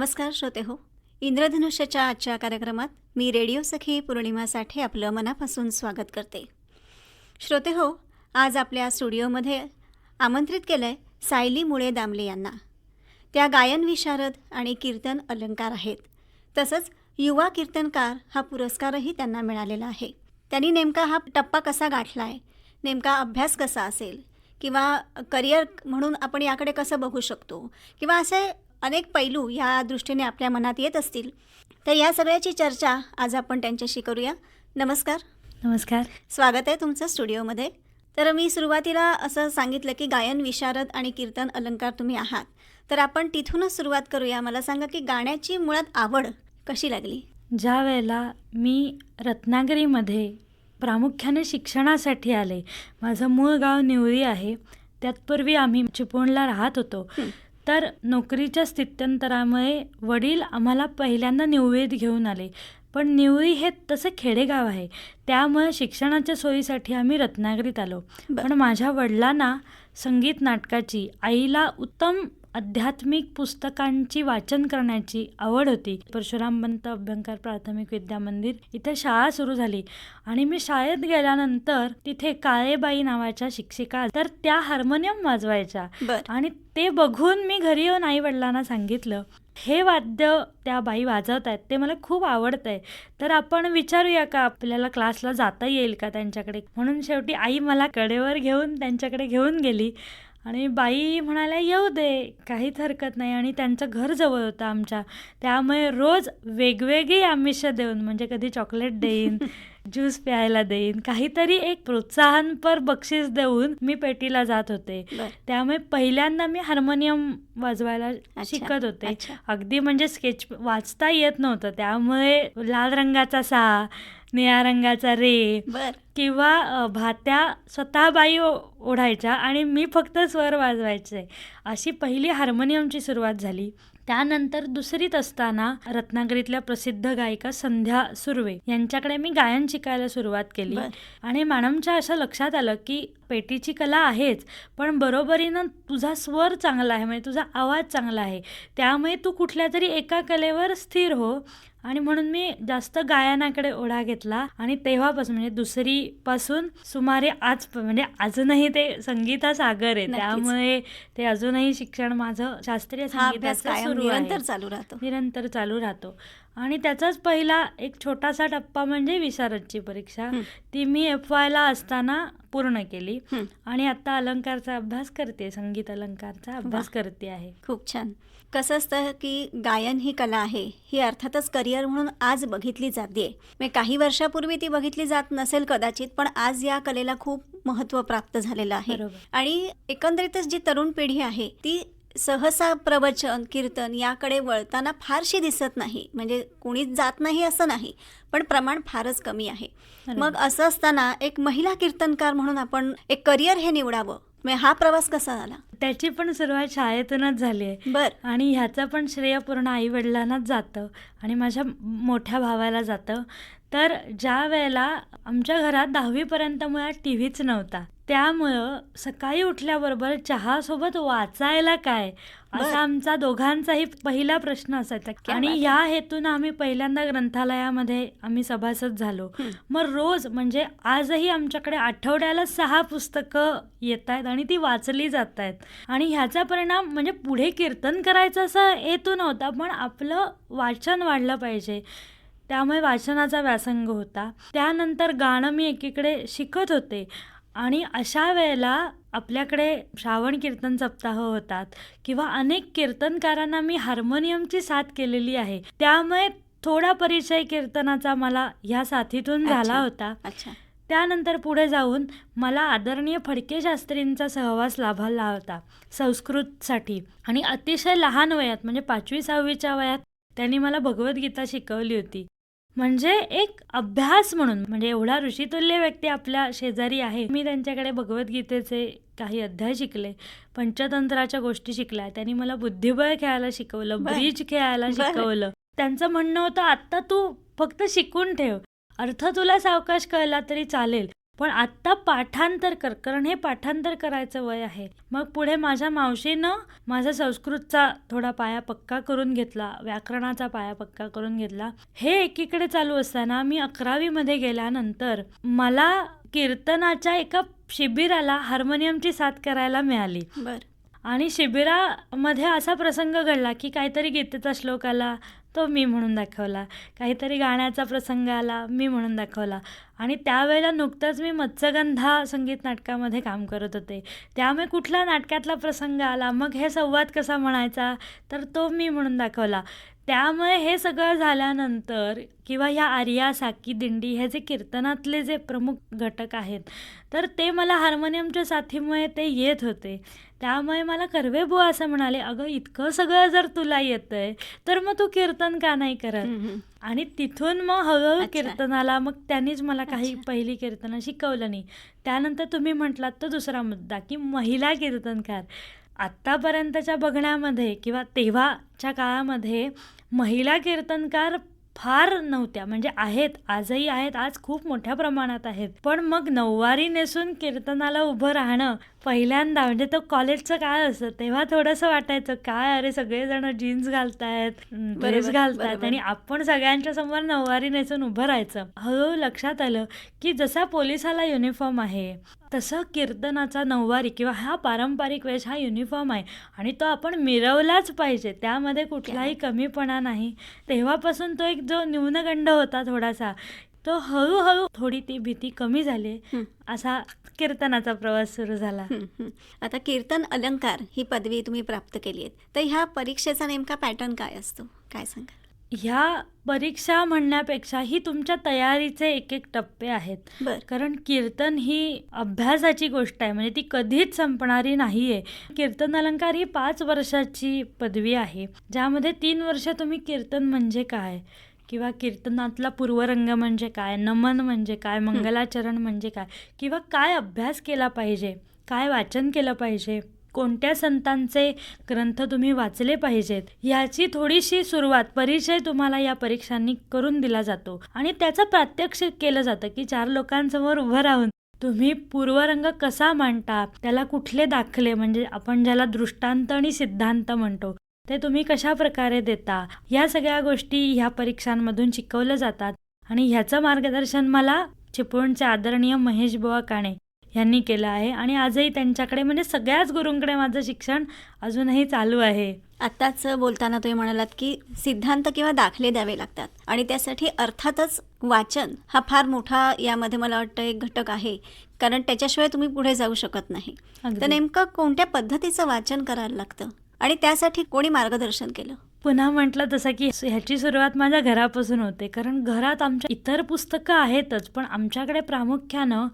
नमस्कार श्रोते हो. इंद्रधनुष्याच्या आजच्या कार्यक्रमात मी रेडिओ सखी पौर्णिमासाठी आपलं मनापासून स्वागत करते. श्रोते हो आज आपल्या स्टुडिओमध्ये आमंत्रित केलं आहे सायली मुळे दामले यांना. त्या गायन विशारद आणि कीर्तन अलंकार आहेत. तसंच युवा कीर्तनकार हा पुरस्कारही त्यांना मिळालेला आहे. त्यांनी नेमका हा टप्पा कसा गाठला आहे नेमका अभ्यास कसा असेल? किंवा करिअर म्हणून आपण याकडे कसं बघू शकतो? किंवा असे अनेक पैलू या दृष्टीने आपल्या मनात येत असतील. तर या सगळ्याची चर्चा आज आपण त्यांच्याशी करूया. नमस्कार. नमस्कार. स्वागत आहे तुमचं स्टुडिओमध्ये. तर मी सुरुवातीला असं सांगितलं की गायन विशारद आणि कीर्तन अलंकार तुम्ही आहात. तर आपण तिथूनच सुरुवात करूया. मला सांगा की गाण्याची मुळात आवड कशी लागली? ज्या वेळेला मी रत्नागिरीमध्ये प्रामुख्याने शिक्षणासाठी आले माझं मूळ गाव निवळी आहे. त्यातपूर्वी आम्ही चिपळूणला राहत होतो. तर नोकरीच्या स्थित्यंतरामुळे वडील आम्हाला पहिल्यांदा निवळीत घेऊन आले. पण निवळी हे तसं खेडेगाव आहे. त्यामुळे शिक्षणाच्या सोयीसाठी आम्ही रत्नागिरीत आलो. पण माझ्या वडिलांना संगीत नाटकाची आईला उत्तम आध्यात्मिक पुस्तकांची वाचन करण्याची आवड होती. परशुराम पंत अभ्यंकर प्राथमिक विद्या मंदिर इथे शाळा सुरू झाली आणि मी शाळेत गेल्यानंतर तिथे काळेबाई नावाच्या शिक्षिका तर त्या हार्मोनियम वाजवायच्या आणि ते बघून मी घरी येऊन आई वडिलांना सांगितलं हे वाद्य त्या बाई वाजवत आहेत ते मला खूप आवडतं आहे तर आपण विचारूया का आपल्याला क्लासला जाता येईल का त्यांच्याकडे? म्हणून शेवटी आई मला कडेवर घेऊन त्यांच्याकडे घेऊन गेली. आणि बाई म्हणाल्या येऊ दे काहीच हरकत नाही. आणि त्यांचं घर जवळ होतं आमच्या. त्यामुळे रोज वेगवेगळी आमिष देऊन म्हणजे कधी चॉकलेट देईन ज्यूस प्यायला देईन काहीतरी एक प्रोत्साहनपर बक्षीस देऊन मी पेटीला जात होते. त्यामुळे पहिल्यांदा मी हार्मोनियम वाजवायला शिकत होते. अगदी म्हणजे स्केच वाचता येत नव्हतं. त्यामुळे लाल रंगाचा सा निळ्या रंगाचा रे. किंवा भात्या स्वतः बाई ओढायच्या आणि मी फक्त स्वर वाजवायचे. अशी पहिली हार्मोनियमची सुरुवात झाली. त्यानंतर दुसरीत असताना रत्नागिरीतल्या प्रसिद्ध गायिका संध्या सुर्वे यांच्याकडे मी गायन शिकायला सुरुवात केली. आणि मॅडमच्या असं लक्षात आलं की पेटीची कला आहेच पण बरोबरीनं तुझा स्वर चांगला आहे म्हणजे तुझा आवाज चांगला आहे. त्यामुळे तू कुठल्या तरी एका कलेवर स्थिर हो. आणि म्हणून मी जास्त गायनाकडे ओढा घेतला आणि तेव्हापासून म्हणजे दुसरी पासून सुमारे आज म्हणजे अजूनही ते संगीत सागर आहे. त्यामुळे ते अजूनही शिक्षण माझं शास्त्रीय संगीताचं निरंतर चालू राहतो. निरंतर चालू राहतो. आणि त्याचाच पहिला एक छोटासा टप्पा म्हणजे विशारदची परीक्षा. ती मी एफ वायला असताना पूर्ण केली. आणि आता अलंकारचा अभ्यास करते संगीत अलंकारचा अभ्यास करते आहे. खूप छान. कसं असतं की गायन ही कला आहे ही अर्थातच करिअर म्हणून आज बघितली जाते. म्हणजे काही वर्षापूर्वी ती बघितली जात नसेल कदाचित पण आज या कलेला खूप महत्त्व प्राप्त झालेलं आहे. आणि एकंदरीतच जी तरुण पिढी आहे ती सहसा प्रवचन कीर्तन याकडे वळताना फारशी दिसत नाही. म्हणजे कुणीच जात नाही असं नाही पण प्रमाण फारच कमी आहे. मग असं असताना एक महिला कीर्तनकार म्हणून आपण एक करिअर हे निवडावं म्हणजे हा प्रवास कसा झाला? त्याची पण सुरुवात शाळेतूनच झाली आहे. बर. आणि ह्याचं पण श्रेय पूर्ण आई वडिलांनाच जातं आणि माझ्या मोठ्या भावाला जातं. तर ज्या वेळेला आमच्या घरात दहावीपर्यंत मुळात टी व्हीच नव्हता त्यामुळं सकाळी उठल्याबरोबर चहासोबत वाचायला काय. असा आमचा दोघांचाही पहिला प्रश्न असायचा आणि बात आहे. या हेतून आम्ही पहिल्यांदा ग्रंथालयामध्ये आम्ही सभासद झालो. मग रोज म्हणजे आजही आमच्याकडे आठवड्याला सहा पुस्तकं येत आहेत आणि ती वाचली जात आहेत आणि ह्याचा परिणाम म्हणजे पुढे कीर्तन करायचं असं हेतू नव्हता पण आपलं वाचन वाढलं पाहिजे त्यामुळे वाचनाचा व्यासंग होता. त्यानंतर गाणं मी एकीकडे शिकत होते आणि अशा वेळेला आपल्याकडे श्रावण कीर्तन सप्ताह होतात किंवा अनेक कीर्तनकारांना मी हार्मोनियमची साथ केलेली आहे. त्यामुळे थोडा परिचय कीर्तनाचा मला ह्या साथीतून झाला. होता. अच्छा. त्यानंतर पुढे जाऊन मला आदरणीय फडके शास्त्रींचा सहवास लाभला होता संस्कृतसाठी. आणि अतिशय लहान वयात म्हणजे पाचवी सहावीच्या वयात त्यांनी मला भगवद्गीता शिकवली होती. म्हणजे एक अभ्यास म्हणून म्हणजे एवढा ऋषितुल्य व्यक्ती आपल्या शेजारी आहे मी त्यांच्याकडे भगवद्गीतेचे काही अध्याय शिकले पंचतंत्राच्या गोष्टी शिकल्या त्यांनी मला बुद्धिबळ खेळायला शिकवलं बरं. ब्रिज खेळायला. शिकवलं त्यांचं म्हणणं होतं आत्ता तू फक्त शिकून ठेव अर्थ तुला सावकाश कळला तरी चालेल पण आत्ता पाठांतर कर कारण हे पाठांतर करायचं वय आहे. मग पुढे माझ्या मावशीनं माझा संस्कृतचा थोडा पाया पक्का करून घेतला व्याकरणाचा पाया पक्का करून घेतला. हे एकीकडे चालू असताना मी अकरावीमध्ये गेल्यानंतर मला कीर्तनाच्या एका शिबिराला हार्मोनियमची साथ करायला मिळाली. बर. आणि शिबिरामध्ये असा प्रसंग घडला की काहीतरी गीतेचा श्लोक आला तो मी म्हणून दाखवला. काहीतरी गाण्याचा प्रसंग आला मी म्हणून दाखवला. आणि त्यावेळेला नुकतंच मी मत्स्यगंधा संगीत नाटकामध्ये काम करत होते. त्यामुळे कुठला नाटकातला प्रसंग आला मग हे संवाद कसा म्हणायचा तर तो मी म्हणून दाखवला. त्यामुळे हे सगळं झाल्यानंतर किंवा ह्या आर्या साकी दिंडी हे जे कीर्तनातले जे प्रमुख घटक आहेत तर ते मला हार्मोनियमच्या साथीमुळे ते येत होते त्यामुळे मला कर्वे बुवा असं म्हणाले अगं इतकं सगळं जर तुला येतंय तर मग तू कीर्तन का नाही करत. आणि तिथून मग हळूहळू. कीर्तनाला मग त्यांनीच मला काही. पहिली कीर्तनं शिकवलं नाही त्यानंतर तुम्ही म्हटलात तो दुसरा मुद्दा की महिला कीर्तनकार आत्तापर्यंतच्या बघण्यामध्ये किंवा तेव्हाच्या काळामध्ये महिला कीर्तनकार फार नव्हत्या म्हणजे आहेत आजही आहेत आज खूप मोठ्या प्रमाणात आहेत. पण मग नऊवारी नेसून कीर्तनाला उभं राहणं पहिल्यांदा म्हणजे तो कॉलेजचं काळ असतं तेव्हा थोडंसं वाटायचं काय अरे सगळेजण जीन्स घालतायत ड्रेस घालतायत. आणि आपण सगळ्यांच्या समोर नऊवारी नेसून उभं राहायचं. हळूहळू लक्षात आलं की जसा पोलिसाला युनिफॉर्म आहे तसं कीर्तनाचा नऊवारी किंवा हा पारंपरिक वेश हा युनिफॉर्म आहे आणि तो आपण मिरवलाच पाहिजे त्यामध्ये कुठलाही कमीपणा नाही. तेव्हापासून तो एक जो न्यूनगंड होता थोडासा तो हळूहळू थोडी ती भीती कमी झाली. असा कीर्तनाचा प्रवास सुरू झाला. आता कीर्तन अलंकार ही पदवी तुम्ही प्राप्त केली आहे तर ह्या परीक्षेचा नेमका पॅटर्न काय असतो? काय सांगा ह्या परीक्षा म्हणण्यापेक्षा ही तुमच्या तयारीचे एक एक टप्पे आहेत. कारण कीर्तन ही अभ्यासाची गोष्ट आहे. म्हणजे ती कधीच संपणारी नाही आहे कीर्तन अलंकार ही पाच वर्षाची पदवी आहे. ज्यामध्ये तीन वर्ष तुम्ही कीर्तन म्हणजे काय? किंवा कीर्तनातला पूर्वरंग म्हणजे काय नमन म्हणजे काय मंगलाचरण म्हणजे काय किंवा काय अभ्यास केला पाहिजे काय वाचन केलं पाहिजे कोणत्या संतांचे ग्रंथ तुम्ही वाचले पाहिजेत ह्याची थोडीशी सुरुवात परिचय तुम्हाला या परीक्षांनी करून दिला जातो. आणि त्याचं प्रात्यक्षिक केलं जातं की चार लोकांसमोर उभं राहून तुम्ही पूर्वरंग कसा मांडता त्याला कुठले दाखले म्हणजे आपण ज्याला दृष्टांत आणि सिद्धांत म्हणतो ते तुम्ही कशा प्रकारे देता? या सगळ्या गोष्टी ह्या परीक्षांमधून शिकवल्या जातात. आणि ह्याचं मार्गदर्शन मला चिपळूणचे आदरणीय महेश बुवा काणे यांनी केलं आहे. आणि आजही त्यांच्याकडे म्हणजे सगळ्याच गुरूंकडे माझं शिक्षण अजूनही चालू आहे. आत्ताच बोलताना तुम्ही म्हणालात की सिद्धांत किंवा दाखले द्यावे लागतात. आणि त्यासाठी अर्थातच वाचन हा फार मोठा यामध्ये मला वाटतं एक घटक आहे. कारण त्याच्याशिवाय तुम्ही पुढे जाऊ शकत नाही. तर नेमकं कोणत्या पद्धतीचं वाचन करायला लागतं? आणि त्यासाठी कोणी मार्गदर्शन केलं? पुन्हा म्हटलं तसं की ह्याची सुरुवात माझ्या घरापासून होते. कारण घरात आमच्या इतर पुस्तकं आहेतच पण आमच्याकडे प्रामुख्यानं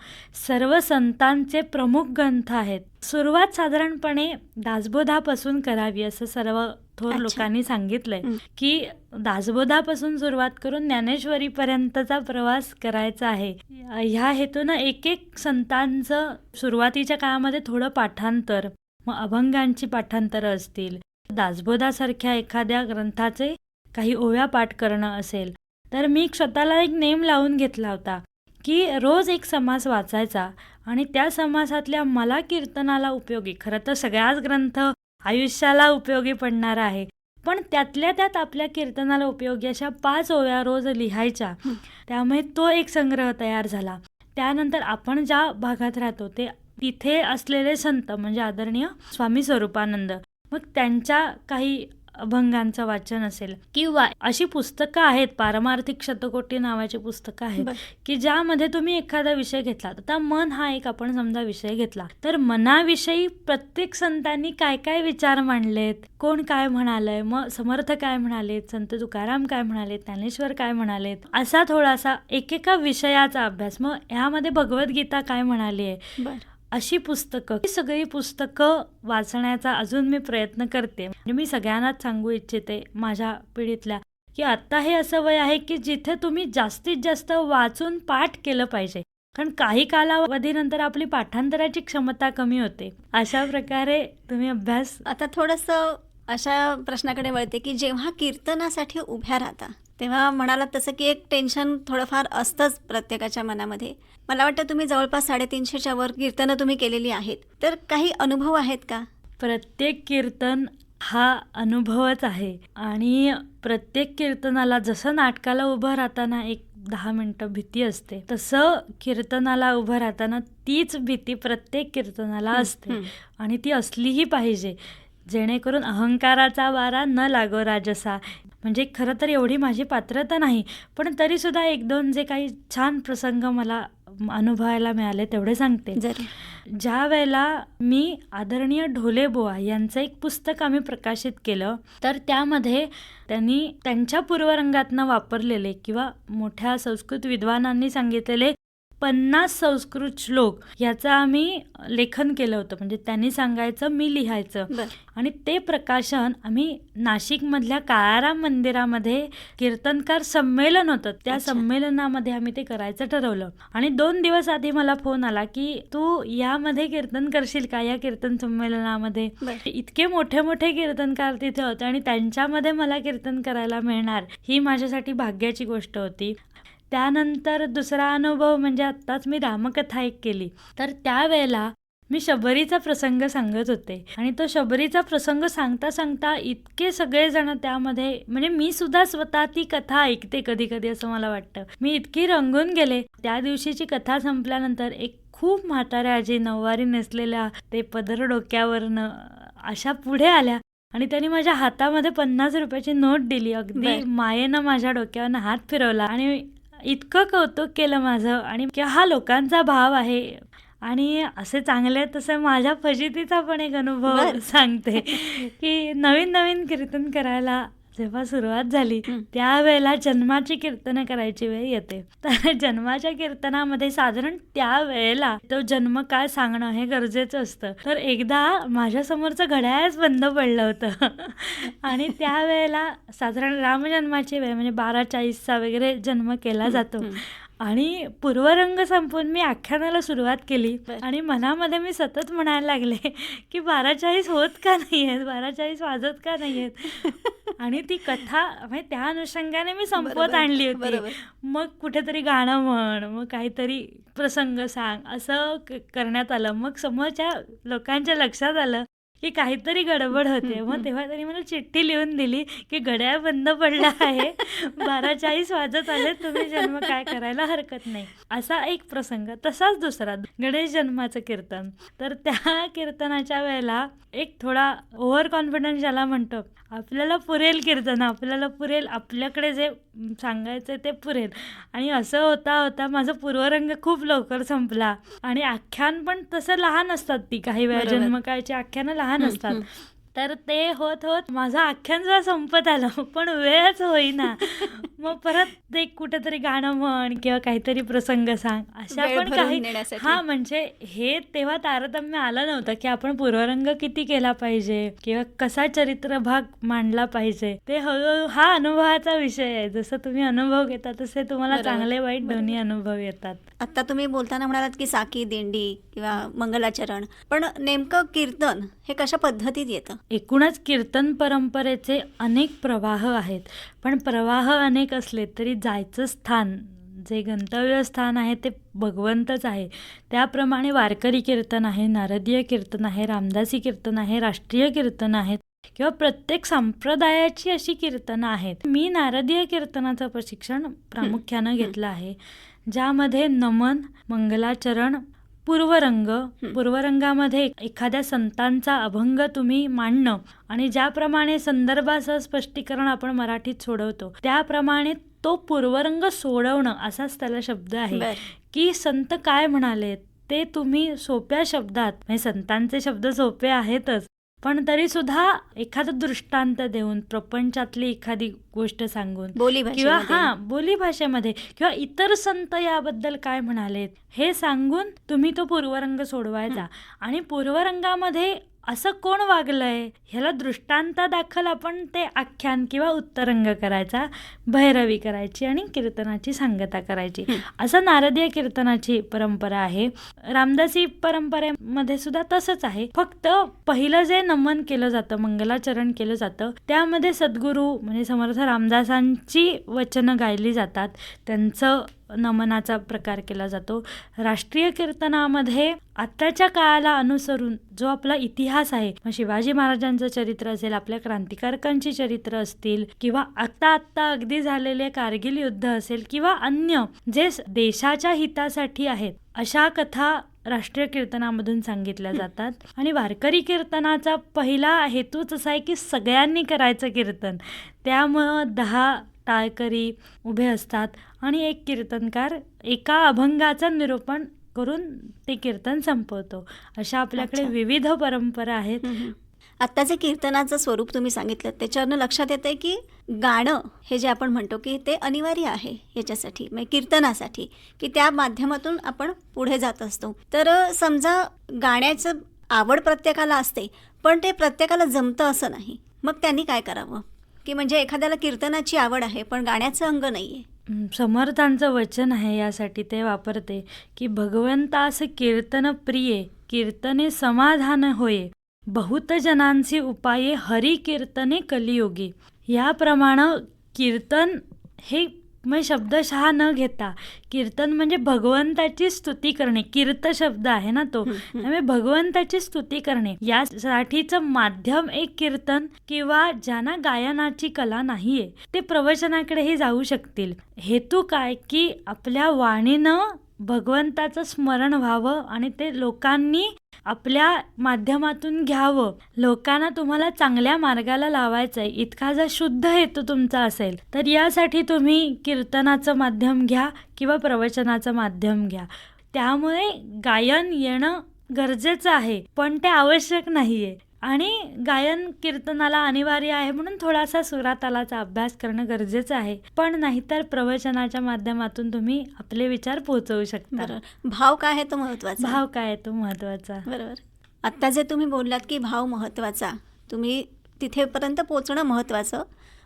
सर्व संतांचे प्रमुख ग्रंथ आहेत. सुरुवात साधारणपणे दासबोधापासून करावी असं सर्व थोर. लोकांनी सांगितलंय. की दासबोधापासून सुरुवात करून ज्ञानेश्वरीपर्यंतचा प्रवास करायचा आहे. ह्या हेतूनं एक एक संतांचं सुरुवातीच्या काळामध्ये थोडं पाठांतर. मग अभंगांची पाठांतरं असतील दासबोधासारख्या एखाद्या ग्रंथाचे काही ओव्या पाठ करणं असेल तर मी स्वतःला एक नेम लावून घेतला होता की रोज एक समास वाचायचा आणि त्या समासातल्या मला कीर्तनाला उपयोगी खरं तर सगळ्याच ग्रंथ आयुष्याला उपयोगी पडणार आहे पण त्यातल्या त्यात आपल्या कीर्तनाला उपयोगी अशा पाच ओव्या रोज लिहायच्या. त्यामुळे तो एक संग्रह तयार झाला त्यानंतर आपण ज्या भागात राहतो ते तिथे असलेले संत म्हणजे आदरणीय स्वामी स्वरूपानंद मग त्यांच्या काही अभंगांचं वाचन असेल. किंवा अशी पुस्तकं आहेत पारमार्थिक शतकोटी नावाची पुस्तकं आहेत. की ज्यामध्ये तुम्ही एखादा विषय घेतला आता मन हा एक आपण समजा विषय घेतला तर मनाविषयी प्रत्येक संतांनी काय काय विचार मांडलेत? कोण काय म्हणालंय? मग समर्थ काय म्हणालेत? संत तुकाराम काय म्हणालेत? ज्ञानेश्वर काय म्हणालेत? असा थोडासा एकेका विषयाचा अभ्यास. मग ह्यामध्ये भगवद्गीता काय म्हणाली आहे? अशी पुस्तकं ही सगळी पुस्तकं वाचण्याचा अजून मी प्रयत्न करते. म्हणजे मी सगळ्यांनाच सांगू इच्छिते माझ्या पिढीतल्या की आत्ता हे असं वय आहे की जिथे तुम्ही जास्तीत जास्त वाचून पाठ केलं पाहिजे. कारण काही कालावधीनंतर आपली पाठांतराची क्षमता कमी होते. अशा प्रकारे तुम्ही अभ्यास आता थोडंसं अशा प्रश्नाकडे वळते की जेव्हा कीर्तनासाठी उभ्या राहता तेव्हा म्हणालात तसं की एक टेन्शन थोडंफार असतंच प्रत्येकाच्या मनामध्ये. मला वाटतं तुम्ही जवळपास साडेतीनशेच्या वर कीर्तनं तुम्ही केलेली आहेत. तर काही अनुभव आहेत का? प्रत्येक कीर्तन हा अनुभवच आहे. आणि प्रत्येक कीर्तनाला जसं नाटकाला उभं राहताना एक दहा मिनटं भीती असते तसं कीर्तनाला उभं राहताना तीच भीती प्रत्येक कीर्तनाला असते. आणि ती असलीही पाहिजे. जेणेकरून अहंकाराचा वारा न लागो राजसा. म्हणजे खरं तर एवढी माझी पात्रता नाही पण तरीसुद्धा एक दोन जे काही छान प्रसंग मला अनुभवायला मिळाले तेवढे सांगते. जर ज्या वेळेला मी आदरणीय ढोले बुवा यांचं एक पुस्तक आम्ही प्रकाशित केलं तर त्यामध्ये त्यांनी त्यांच्या पूर्वरंगातनं वापरलेले किंवा मोठ्या संस्कृत विद्वानांनी सांगितलेले पन्नास संस्कृत श्लोक याचं आम्ही लेखन केलं होतं. म्हणजे त्यांनी सांगायचं मी लिहायचं. आणि ते प्रकाशन आम्ही नाशिकमधल्या काळाराम मंदिरामध्ये कीर्तनकार संमेलन होतं. त्या. संमेलनामध्ये आम्ही ते करायचं ठरवलं. आणि दोन दिवस आधी मला फोन आला की तू यामध्ये कीर्तन करशील का? या कीर्तन संमेलनामध्ये? इतके मोठे मोठे कीर्तनकार तिथे होते आणि त्यांच्यामध्ये मला कीर्तन करायला मिळणार ही माझ्यासाठी भाग्याची गोष्ट होती. त्यानंतर दुसरा अनुभव म्हणजे आत्ताच मी रामकथा एक केली. तर त्यावेळेला मी शबरीचा प्रसंग सांगत होते. आणि तो शबरीचा प्रसंग सांगता सांगता इतके सगळेजण त्यामध्ये म्हणजे मी सुद्धा स्वतः ती कथा ऐकते कधी कधी असं मला वाटतं. मी इतकी रंगून गेले. त्या दिवशीची कथा संपल्यानंतर एक खूप म्हाताऱ्या आजी नऊवारी नेसलेल्या ते पदर डोक्यावरनं अशा पुढे आल्या. आणि त्यांनी माझ्या हातामध्ये पन्नास रुपयाची नोट दिली. अगदी. मायेनं माझ्या डोक्यावरनं हात फिरवला. आणि इतकं कौतुक केलं माझं आणि की हा लोकांचा भाव आहे आणि असे चांगले तसे माझ्या फजितीचा पण एक अनुभव. सांगते की नवीन नवीन कीर्तन करायला जेव्हा सुरुवात झाली. त्यावेळेला जन्माची कीर्तनं करायची वेळ येते तर जन्माच्या कीर्तनामध्ये साधारण त्या वेळेला तो जन्म काय सांगणं हे गरजेचं असतं तर एकदा माझ्या समोरचं घड्याळच बंद पडलं होतं आणि त्यावेळेला साधारण रामजन्माची वेळ म्हणजे बारा चाळीसचा वगैरे जन्म केला जातो. आणि पूर्वरंग संपून मी आख्यानाला सुरुवात केली. आणि मनामध्ये मी सतत म्हणायला लागले की बारा चाळीस होत का नाही आहेत बारा चाळीस वाजत का नाही आहेत आणि ती कथा म्हणजे त्या अनुषंगाने मी संपवत आणली होती. मग कुठेतरी गाणं म्हण मग काहीतरी प्रसंग सांग असं करण्यात आलं. मग समोरच्या लोकांच्या लक्षात आलं की काहीतरी गडबड होते. मग. तेव्हा त्यांनी मला चिठ्ठी लिहून दिली की घड्याळ बंद पडला आहे. बारा चाळीस वाजत आले तुम्ही जन्म काय करायला हरकत नाही. असा एक प्रसंग तसाच दुसरा गणेश जन्माचं कीर्तन. तर त्या कीर्तनाच्या वेळेला एक थोडा ओव्हर कॉन्फिडन्स ज्याला म्हणतो आपल्याला पुरेल कीर्तन आपल्याला पुरेल आपल्याकडे जे सांगायचं ते पुरेल. आणि असं होता होता माझा पूर्वरंग खूप लवकर संपला. आणि आख्यान पण तसं लहान असतात ती काही वेळा. जन्मकाळची आख्यानं लहान हं, असतात. तर ते होत होत माझं सुद्धा संपत आलं. पण वेळच होईना. मग परत ते कुठेतरी गाणं म्हण किंवा काहीतरी प्रसंग सांग. अशा पण काही. हा म्हणजे हे तेव्हा तारतम्य आलं नव्हतं की आपण पूर्वरंग किती केला पाहिजे किंवा कसा चरित्र भाग मांडला पाहिजे. ते हळूहळू हा अनुभवाचा विषय आहे. जसं तुम्ही अनुभव घेता तसे तुम्हाला चांगले वाईट. दोन्ही अनुभव येतात. आत्ता तुम्ही बोलताना म्हणालात की साकी दिंडी किंवा मंगलाचरण पण नेमकं कीर्तन हे कशा पद्धतीत येतं? एकूणच कीर्तन परंपरेचे अनेक प्रवाह आहेत. पण प्रवाह अनेक असले तरी जायचं स्थान जे गंतव्य स्थान आहे ते भगवंतच आहे. त्याप्रमाणे वारकरी कीर्तन आहे नारदीय कीर्तन आहे रामदासी कीर्तन आहे राष्ट्रीय कीर्तन आहेत किंवा प्रत्येक संप्रदायाची अशी कीर्तनं आहेत. मी नारदीय कीर्तनाचं प्रशिक्षण प्रामुख्यानं. घेतलं आहे. ज्यामध्ये नमन मंगलाचरण पूर्वरंग पूर्वरंगामध्ये एखाद्या संतांचा अभंग तुम्ही मांडणं आणि ज्याप्रमाणे संदर्भासह स्पष्टीकरण आपण मराठीत सोडवतो त्याप्रमाणे तो पूर्वरंग सोडवणं असाच त्याला शब्द आहे. की संत काय म्हणाले ते तुम्ही सोप्या शब्दात म्हणजे संतांचे शब्द सोपे आहेतच पण तरी सुद्धा एखादा दृष्टांत देऊन प्रपंचातली एखादी गोष्ट सांगून बोली किंवा. हा बोली भाषेमध्ये किंवा इतर संत याबद्दल काय म्हणालेत हे सांगून तुम्ही तो पूर्वरंग सोडवायचा आणि पूर्वरंगामध्ये असं कोण वागलंय? ह्याला दृष्टांत दाखल आपण ते आख्यान किंवा उत्तरंग करायचा भैरवी करायची आणि कीर्तनाची सांगता करायची. असं नारदीय कीर्तनाची परंपरा आहे. रामदासी परंपरेमध्ये सुद्धा तसंच आहे. फक्त पहिलं जे नमन केलं जातं मंगलाचरण केलं जातं त्यामध्ये सद्गुरू म्हणजे समर्थ रामदासांची वचनं गायली जातात. त्यांचं नमनाचा प्रकार केला जातो. राष्ट्रीय कीर्तनामध्ये आत्ताच्या काळाला अनुसरून जो आपला इतिहास आहे मग शिवाजी महाराजांचं चरित्र असेल आपल्या क्रांतिकारकांची चरित्र असतील किंवा आत्ता आत्ता अगदी झालेले कारगिल युद्ध असेल किंवा अन्य जे देशाच्या हितासाठी आहेत अशा कथा राष्ट्रीय कीर्तनामधून सांगितल्या जातात. आणि वारकरी कीर्तनाचा पहिला हेतूच असा आहे की सगळ्यांनी करायचं कीर्तन. त्यामुळं दहा टाळकरी उभे असतात. आणि एक कीर्तनकार एका अभंगाचं निरूपण करून ते कीर्तन संपवतो. अशा आपल्याकडे. विविध परंपरा आहेत. आत्ता जे कीर्तनाचं स्वरूप तुम्ही सांगितलं त्याच्यावरनं लक्षात येते की गाणं हे जे आपण म्हणतो की ते अनिवार्य आहे याच्यासाठी म्हणजे कीर्तनासाठी की त्या माध्यमातून आपण पुढे जात असतो. तर समजा गाण्याचं आवड प्रत्येकाला असते पण ते प्रत्येकाला जमतं असं नाही. मग त्यांनी काय करावं? की म्हणजे एखाद्याला कीर्तनाची आवड आहे पण गाण्याचं अंग नाही आहे समर्थांचं वचन आहे यासाठी ते वापरते की भगवंतास कीर्तन प्रिये कीर्तने समाधान होये. बहुत जनांचे उपाये हरी कीर्तने कलियोगी याप्रमाणे कीर्तन हे मग शब्दशः न घेता. कीर्तन म्हणजे भगवंताची स्तुती करणे. कीर्त शब्द आहे ना तो. त्यामुळे भगवंताची स्तुती करणे. यासाठीचं माध्यम एक कीर्तन किंवा ज्यांना गायनाची कला नाहीये ते प्रवचनाकडेही जाऊ शकतील. हेतू काय? की आपल्या वाणीनं भगवंताचं स्मरण व्हावं आणि ते लोकांनी आपल्या माध्यमातून घ्यावं. लोकांना तुम्हाला चांगल्या मार्गाला लावायचं आहे इतका जर शुद्ध हेतू तुमचा असेल तर यासाठी तुम्ही कीर्तनाचं माध्यम घ्या किंवा प्रवचनाचं माध्यम घ्या. त्यामुळे गायन येणं गरजेचं आहे पण ते आवश्यक नाहीये. आणि गायन कीर्तनाला अनिवार्य आहे म्हणून थोडासा सुरातालाचा अभ्यास करणं गरजेचं आहे. पण नाहीतर प्रवचनाच्या माध्यमातून तुम्ही आपले विचार पोहोचवू शकता. भाव काय आहे तो महत्त्वाचा? भाव काय आहे तो महत्त्वाचा बरोबर. आत्ता जे तुम्ही बोललात की भाव महत्त्वाचा तुम्ही तिथेपर्यंत पोचणं महत्त्वाचं.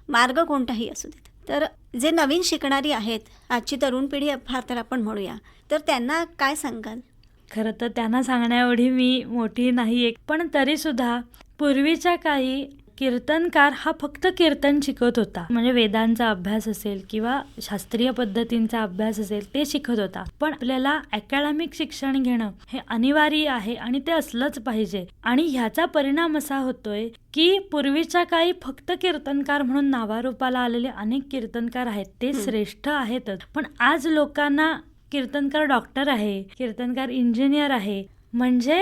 मार्ग कोणताही असू देत. तर जे नवीन शिकणारी आहेत आजची तरुण पिढी फार तर आपण म्हणूया. तर त्यांना काय सांगाल? खरं तर त्यांना सांगण्या एवढी मी मोठी नाही आहे पण तरीसुद्धा पूर्वीच्या काळी कीर्तनकार हा फक्त कीर्तन शिकत होता. म्हणजे वेदांचा अभ्यास असेल किंवा शास्त्रीय पद्धतींचा अभ्यास असेल ते शिकत होता. पण आपल्याला अकॅडमिक शिक्षण घेणं हे अनिवार्य आहे आणि ते असलंच पाहिजे. आणि ह्याचा परिणाम असा होतोय की पूर्वीच्या काळी फक्त कीर्तनकार म्हणून नावारूपाला आलेले अनेक कीर्तनकार आहेत. ते. श्रेष्ठ आहेतच. पण आज लोकांना कीर्तनकार डॉक्टर आहे कीर्तनकार इंजिनियर आहे. म्हणजे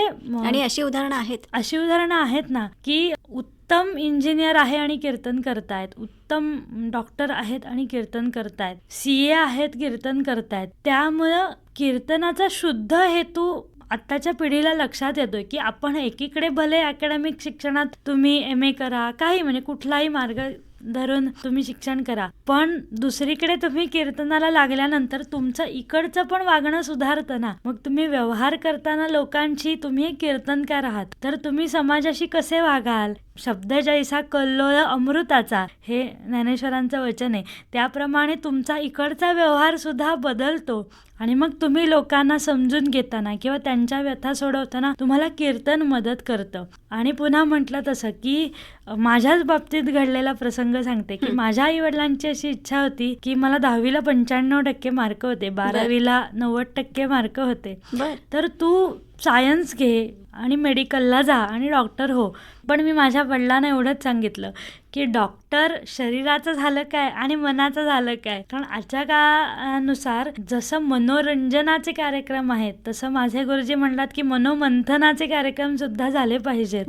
आणि अशी उदाहरणं आहेत. अशी उदाहरणं आहेत ना की उत्तम इंजिनियर आहे आणि कीर्तन करतायत. उत्तम डॉक्टर आहेत आणि कीर्तन करतायत. सी ए आहेत कीर्तन करतायत. त्यामुळं कीर्तनाचा शुद्ध हेतू आत्ताच्या पिढीला लक्षात येतोय की आपण एकीकडे भले अकॅडमिक शिक्षणात तुम्ही एम ए करा काही म्हणजे कुठलाही मार्ग धरून तुम्ही शिक्षण करा. पण दुसरीकडे तुम्ही कीर्तनाला लागल्यानंतर तुमचं इकडचं पण वागणं सुधारतं ना. मग तुम्ही व्यवहार करताना लोकांशी तुम्ही कीर्तनकार आहात. तर तुम्ही समाजाशी कसे वागाल? शब्द जैसा कल्लोळ अमृताचा हे ज्ञानेश्वरांचं वचन आहे. त्याप्रमाणे तुमचा इकडचा व्यवहार सुद्धा बदलतो. आणि मग तुम्ही लोकांना समजून घेताना किंवा त्यांच्या व्यथा सोडवताना तुम्हाला कीर्तन मदत करतं. आणि पुन्हा म्हटलं तसं की माझ्याच बाबतीत घडलेला प्रसंग सांगते की. माझ्या आई वडिलांची अशी इच्छा होती की मला दहावीला पंच्याण्णव टक्के मार्क होते बारावीला नव्वद टक्के मार्क होते. तर तू सायन्स घे आणि मेडिकलला जा आणि डॉक्टर हो. पण मी माझ्या वडिलांना एवढंच सांगितलं की डॉक्टर शरीराचं झालं काय आणि मनाचं झालं काय? कारण आजच्या काळानुसार जसं मनोरंजनाचे कार्यक्रम आहेत तसं माझे गुरुजी म्हणतात की मनोमंथनाचे कार्यक्रम सुद्धा झाले पाहिजेत.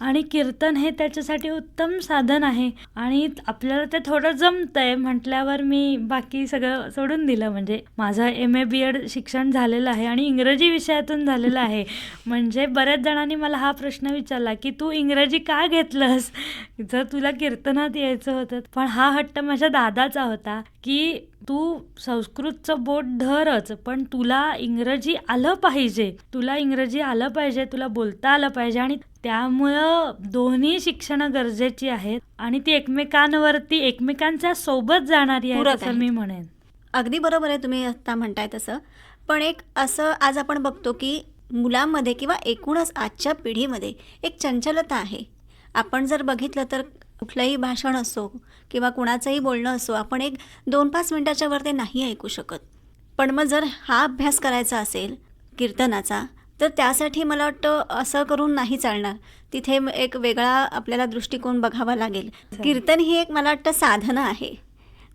आणि कीर्तन हे त्याच्यासाठी उत्तम साधन आहे. आणि आपल्याला ते थोडं जमतंय म्हटल्यावर मी बाकी सगळं सोडून दिलं. म्हणजे माझं एम ए बी एड शिक्षण झालेलं आहे आणि इंग्रजी विषयातून झालेलं आहे. म्हणजे बऱ्याच जणांनी मला हा प्रश्न विचारला की तू इंग्रजी का घेतलंस? जर तुला कीर्तनात यायचं होतं पण हा हट्ट माझ्या दादाचा होता की तू संस्कृतचं बोट धरच पण तुला इंग्रजी आलं पाहिजे. तुला इंग्रजी आलं पाहिजे तुला बोलता आलं पाहिजे आणि त्यामुळं दोन्ही शिक्षणं गरजेची आहेत आणि ती एकमेकांवरती एकमेकांच्या सोबत जाणारी आहे असं. मी म्हणेन. अगदी बरोबर आहे तुम्ही आता म्हणताय तसं. पण एक असं आज आपण बघतो की मुलांमध्ये किंवा एकूणच आजच्या पिढीमध्ये एक चंचलता आहे. आपण जर बघितलं तर कुठलंही भाषण असो किंवा कुणाचंही बोलणं असो आपण एक दोन पाच मिनटाच्या वर ते नाही ऐकू शकत. पण मग जर हा अभ्यास करायचा असेल कीर्तनाचा तर त्यासाठी मला वाटतं असं करून नाही चालणार. तिथे एक वेगळा आपल्याला दृष्टिकोन बघावा लागेल. कीर्तन ही एक मला वाटतं साधना आहे.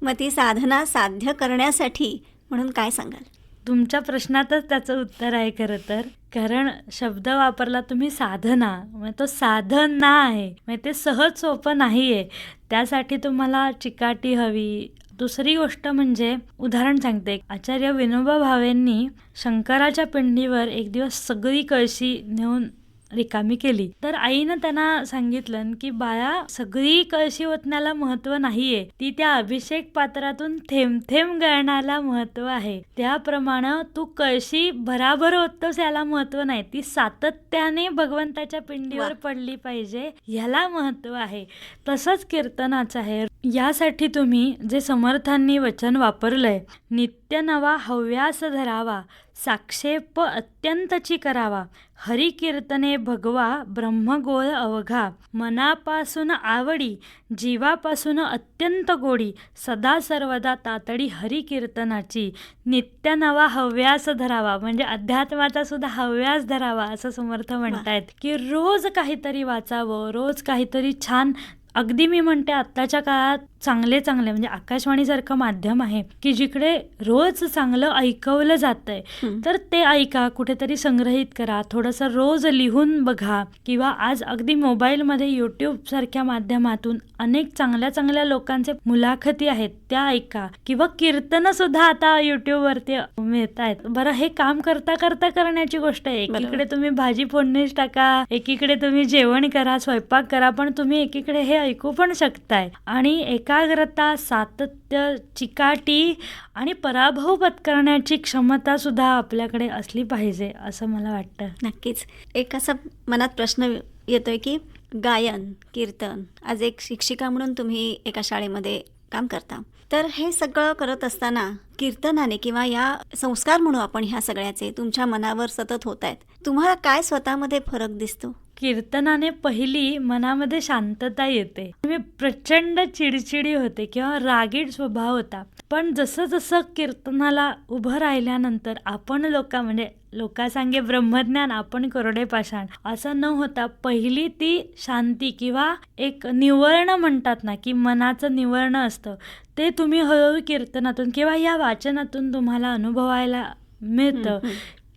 मग ती साधना साध्य करण्यासाठी म्हणून काय सांगाल? तुमच्या प्रश्नातच त्याचं उत्तर आहे खरं तर. कारण शब्द वापरला तुम्ही साधना. मग तो साधना आहे. म्हणजे ते सहज सोपं नाही आहे त्यासाठी तुम्हाला चिकाटी हवी. दुसरी गोष्ट म्हणजे उदाहरण सांगते. आचार्य विनोबा भावेंनी शंकराच्या पिंडीवर एक दिवस सगळी कळशी नेऊन रिकामी केली. तर आईनं त्यांना सांगितलं की बाळा सगळी कळशी ओतण्याला महत्त्व नाहीये. ती त्या अभिषेक पात्रातून थेंब थेंब गळण्याला महत्त्व आहे. त्याप्रमाणे तू कळशी भराभर ओततोस याला महत्त्व नाही. ती सातत्याने भगवंताच्या पिंडीवर. पडली पाहिजे ह्याला महत्त्व आहे. तसंच कीर्तनाचं आहे. यासाठी तुम्ही जे समर्थांनी वचन वापरलंय नित्य नवा हव्यास धरावा साक्षेप अत्यंतची करावा हरी कीर्तने भगवा ब्रह्मगोळ अवघा मनापासून आवडी जीवापासून अत्यंत गोडी सदा सर्वदा तातडी हरी कीर्तनाची नित्य नवा हव्यास धरावा म्हणजे अध्यात्माचा सुद्धा हव्यास धरावा असं समर्थ म्हणतायत. की रोज काहीतरी वाचावं रोज काहीतरी छान अगदी मी म्हणते आत्ताच्या काळात चांगले चांगले म्हणजे आकाशवाणीसारखं माध्यम आहे की जिकडे रोज चांगलं ऐकवलं जातंय. तर ते ऐका कुठेतरी संग्रहित करा थोडंसं रोज लिहून बघा किंवा आज अगदी मोबाईलमध्ये यूट्यूब सारख्या माध्यमातून अनेक चांगल्या चांगल्या लोकांचे मुलाखती आहेत त्या ऐका किंवा कीर्तनं सुद्धा आता यूट्यूबवरती मिळत आहेत बरं हे काम करता करता करण्याची गोष्ट आहे. एकीकडे तुम्ही भाजी फोडणीच टाका एकीकडे तुम्ही जेवण करा स्वयंपाक करा पण तुम्ही एकीकडे हे ऐकू पण शकताय. आणि एकाग्रता सातत्य चिकाटी आणि पराभव पत्करण्याची क्षमता सुद्धा आपल्याकडे असली पाहिजे असं मला वाटतं. नक्कीच. एक असा मनात प्रश्न येतोय की गायन कीर्तन आज एक शिक्षिका म्हणून तुम्ही एका शाळेमध्ये काम करता. तर हे सगळं करत असताना कीर्तनाने किंवा या संस्कार म्हणू आपण ह्या सगळ्याचे तुमच्या मनावर सतत होत आहेत तुम्हाला काय स्वतःमध्ये फरक दिसतो? कीर्तनाने पहिली मनामध्ये शांतता येते. मी प्रचंड चिडचिडी होते किंवा रागीट स्वभाव होता. पण जसं जसं कीर्तनाला उभं राहिल्यानंतर आपण लोक म्हणजे लोकांसांगे ब्रह्मज्ञान आपण कोरडे पाषाण असं न होता पहिली ती शांती किंवा एक निवळणं म्हणतात ना की मनाचं निवळणं असतं. ते तुम्ही हळूहळू कीर्तनातून किंवा या वाचनातून तुम्हाला अनुभवायला मिळतं.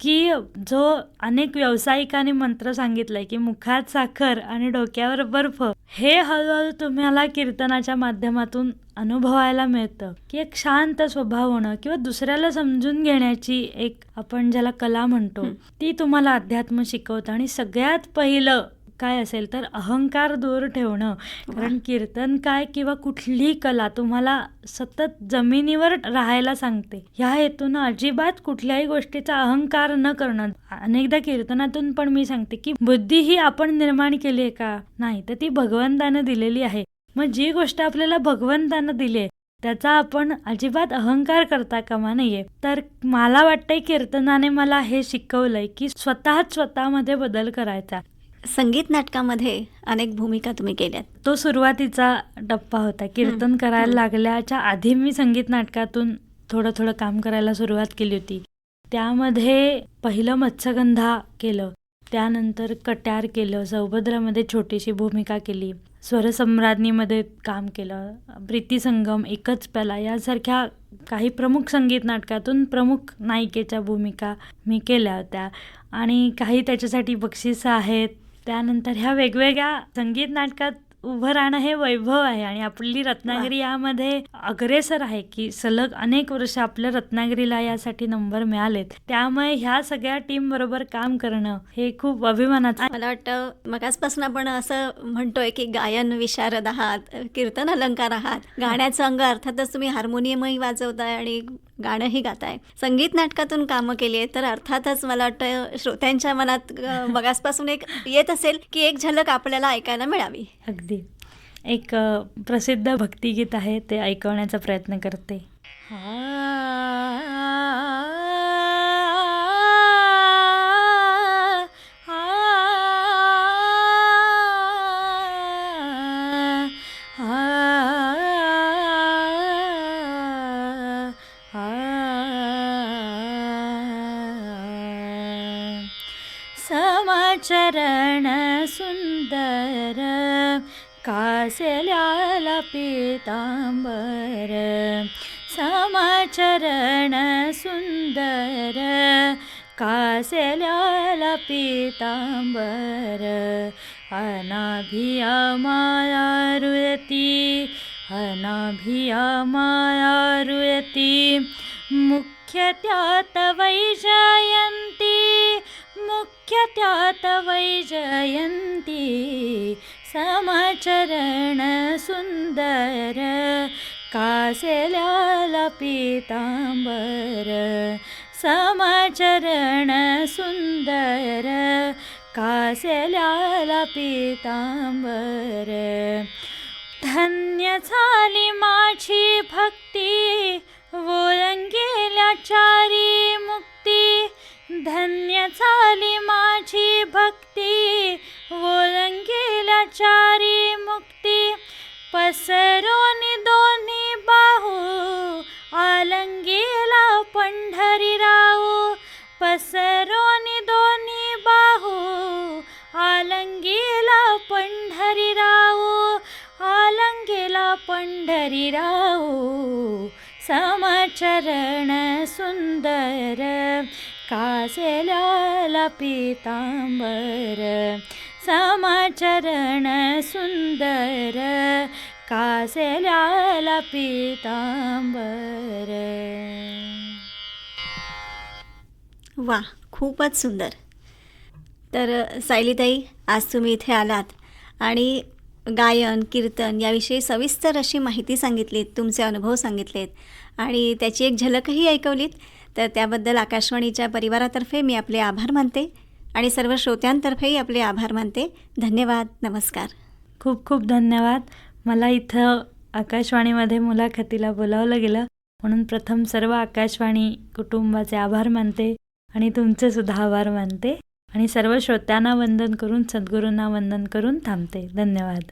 की जो अनेक व्यावसायिकांनी मंत्र सांगितलंय की मुखात साखर आणि डोक्यावर बर्फ हे हळूहळू तुम्हाला कीर्तनाच्या माध्यमातून अनुभवायला मिळतं की एक शांत स्वभाव होणं किंवा दुसऱ्याला समजून घेण्याची एक आपण ज्याला कला म्हणतो. ती तुम्हाला अध्यात्म शिकवतं आणि सगळ्यात पहिलं काय असेल तर अहंकार दूर ठेवणं. कारण कीर्तन काय किंवा कुठलीही कला तुम्हाला सतत जमिनीवर राहायला सांगते. ह्या हेतून अजिबात कुठल्याही गोष्टीचा अहंकार न करणं. अनेकदा कीर्तनातून पण मी सांगते की बुद्धी ही आपण निर्माण केली आहे का? नाही तर ती भगवंतानं दिलेली आहे. मग जी गोष्ट आपल्याला भगवंतानं दिली आहे त्याचा आपण अजिबात अहंकार करता कामा नये. तर मला वाटतंय कीर्तनाने मला हे शिकवलंय की स्वतःच स्वतःमध्ये बदल करायचा. संगीत नाटकामध्ये अनेक भूमिका तुम्ही केल्यात. तो सुरुवातीचा टप्पा होता. कीर्तन करायला. लागल्याच्या आधी मी संगीत नाटकातून थोडं थोडं काम करायला सुरुवात केली होती. त्यामध्ये पहिलं मत्स्यगंधा केलं. त्यानंतर कट्यार केलं. सौभद्रामध्ये छोटीशी भूमिका केली. स्वरसम्राज्ञीमध्ये काम केलं. प्रीती संगम एकच प्याला यासारख्या काही प्रमुख संगीत नाटकातून प्रमुख नायिकेच्या भूमिका मी केल्या होत्या. आणि काही त्याच्यासाठी बक्षिसं आहेत. त्यानंतर ह्या वेगवेगळ्या संगीत नाटकात उभं राहणं हे वैभव आहे आणि आपली रत्नागिरी यामध्ये अग्रेसर आहे की सलग अनेक वर्ष आपल्या रत्नागिरीला यासाठी नंबर मिळालेत. त्यामुळे ह्या सगळ्या टीम बरोबर काम करणं हे खूप अभिमानाचं मला वाटतं मगासपासून आपण असं म्हणतोय की गायन विशारद आहात कीर्तन अलंकार आहात. गाण्याचं अंग अर्थातच तुम्ही हार्मोनियमही वाजवताय आणि गाणंही गाताय. संगीत नाटकातून कामं केली आहेत तर अर्थातच मला वाटतं श्रोत्यांच्या मनात मगासपासून एक येत असेल की एक झलक आपल्याला ऐकायला मिळावी. अगदी. एक प्रसिद्ध भक्तिगीत आहे ते ऐकवण्याचा प्रयत्न करते. समाचरण चरणसुन्दर सुन्दर समचरणसुन्दर पिताम्बर अनाभिया माया रुयति अनाभिया माया रुयति मुख्यत्या त्यात जयन्ति क्यात् वैजयन्ति समचरण सुन्दर कासलाल पिताम्बर समचरण सुन्दर कासेलाल पिताम्बर। धन्यसालिमाि भक्ति ओलङ्गेला चारीमुक् धन्य झाली माझी भक्ती ओळंगेल्या चारी मुक्ती. पसरोनी दोन्ही बाहू आलंगेला पंढरी राहू. पसरोनी दोन्ही बाहू आलंगेला पंढरी राहू. आलंगेला पंढरी राहू. कासेल्याला पितांबर समाचरण सुंदर कासेल्याला पितांबर. वा खूपच सुंदर. तर सायलीताई आज तुम्ही इथे आलात आणि गायन कीर्तन याविषयी सविस्तर अशी माहिती सांगितलीत तुमचे अनुभव सांगितलेत आणि त्याची एक झलकही ऐकवलीत. तर त्याबद्दल आकाशवाणीच्या परिवारातर्फे मी आपले आभार मानते आणि सर्व श्रोत्यांतर्फेही आपले आभार मानते. धन्यवाद. नमस्कार. खूप खूप धन्यवाद. मला इथं आकाशवाणीमध्ये मुलाखतीला बोलावलं गेलं. म्हणून प्रथम सर्व आकाशवाणी कुटुंबाचे आभार मानते आणि तुमचे सुद्धा आभार मानते आणि सर्व श्रोत्यांना वंदन करून सद्गुरूंना वंदन करून थांबते. धन्यवाद.